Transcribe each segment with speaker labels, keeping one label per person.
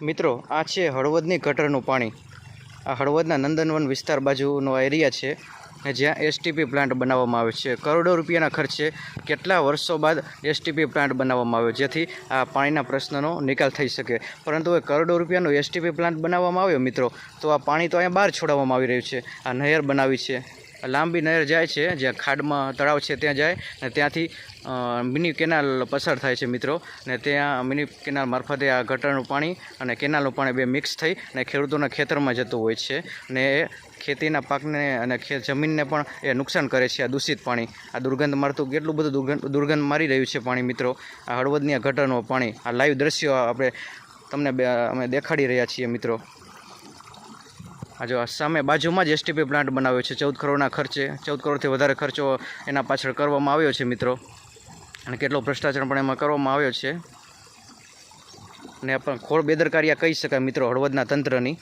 Speaker 1: મિત્રો, આ છે હળવદની ગટરનું પાણી. આ હળવદના નંદનવન વિસ્તાર બાજુનો એરિયા છે જ્યાં એસટીપી પ્લાન્ટ બનાવવામાં આવે છે. કરોડો રૂપિયાના ખર્ચે કેટલા વર્ષો બાદ એસટીપી પ્લાન્ટ બનાવવામાં આવ્યો, જેથી આ પાણીના પ્રશ્નનો નિકાલ થઈ શકે. પરંતુ એ કરોડો રૂપિયાનો એસટીપી પ્લાન્ટ બનાવવામાં આવ્યો, મિત્રો. તો આ પાણી તો અહીંયા બહાર છોડાવવામાં આવી રહ્યું છે. આ નહેર બનાવી છે. લાંબી નહેર જાય છે, જ્યાં ખાડમાં તળાવ છે ત્યાં જાય, ને ત્યાંથી મિની કેનાલ પસાર થાય છે મિત્રો. ને ત્યાં મિની કેનાલ મારફતે આ ગટરનું પાણી અને કેનાલનું પાણી બે મિક્સ થઈ અને ખેડૂતોના ખેતરમાં જતું હોય છે. ને એ ખેતીના પાકને અને જમીનને પણ એ નુકસાન કરે છે આ દૂષિત પાણી. આ દુર્ગંધ મારતું, કેટલું બધું દુર્ગંધ દુર્ગંધ મારી રહ્યું છે પાણી મિત્રો. આ હળવદની આ ગટરનું પાણી, આ લાઈવ દ્રશ્યો આપણે તમને અમે દેખાડી રહ્યા છીએ મિત્રો. જો સામે બાજુમાં જ એસટીપી પ્લાન્ટ બનાવ્યો છે. ચૌદ કરોડના ખર્ચે, ચૌદ કરોડથી વધારે ખર્ચો એના પાછળ કરવામાં આવ્યો છે મિત્રો. અને કેટલો ભ્રષ્ટાચાર પણ એમાં કરવામાં આવ્યો છે. અને પણ ખોળ બેદરકારી કહી શકાય મિત્રો હળવદના તંત્રની,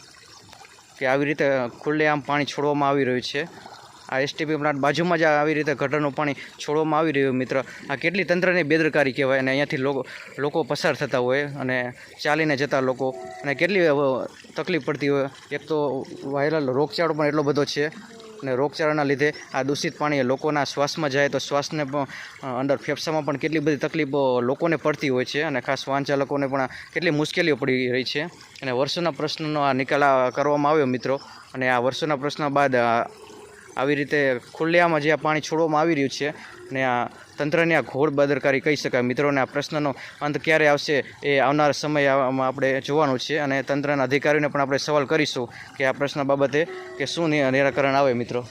Speaker 1: કે આવી રીતે ખુલ્લેઆમ પાણી છોડવામાં આવી રહ્યું છે. આ એસટીપી પ્લાન્ટ બાજુમાં જ આવી રીતે ગટરનું પાણી છોડવામાં આવી રહ્યું મિત્ર. આ કેટલી તંત્રની બેદરકારી કહેવાય અને અહીંયાથી લોકો લોકો પસાર થતા હોય અને ચાલીને જતા લોકો. અને કેટલી તકલીફ પડતી હોય. એક તો વાયરલ રોગચાળો પણ એટલો બધો છે અને રોગચાળાના લીધે આ દૂષિત પાણી લોકોના શ્વાસમાં જાય તો શ્વાસને પણ અંદર ફેફસામાં પણ કેટલી બધી તકલીફો લોકોને પડતી હોય છે અને ખાસ વાહન ચાલકોને પણ કેટલી મુશ્કેલીઓ પડી રહી છે. અને વર્ષોના પ્રશ્નનો આ નિકાલ કરવામાં આવ્યો મિત્રો. અને આ વર્ષોના પ્રશ્ન બાદ આવી રીતે ખુલ્લેઆમાં જે આ પાણી છોડવામાં આવી રહ્યું છે ને આ તંત્રની આ ઘોર બેદરકારી કહી શકાય. મિત્રોને આ પ્રશ્નનો અંત ક્યારે આવશે એ આવનાર સમયમાં આપણે જોવાનું છે અને તંત્રના અધિકારીઓને પણ આપણે સવાલ કરીશું કે આ પ્રશ્ન બાબતે કે શું નિરાકરણ આવે મિત્રો?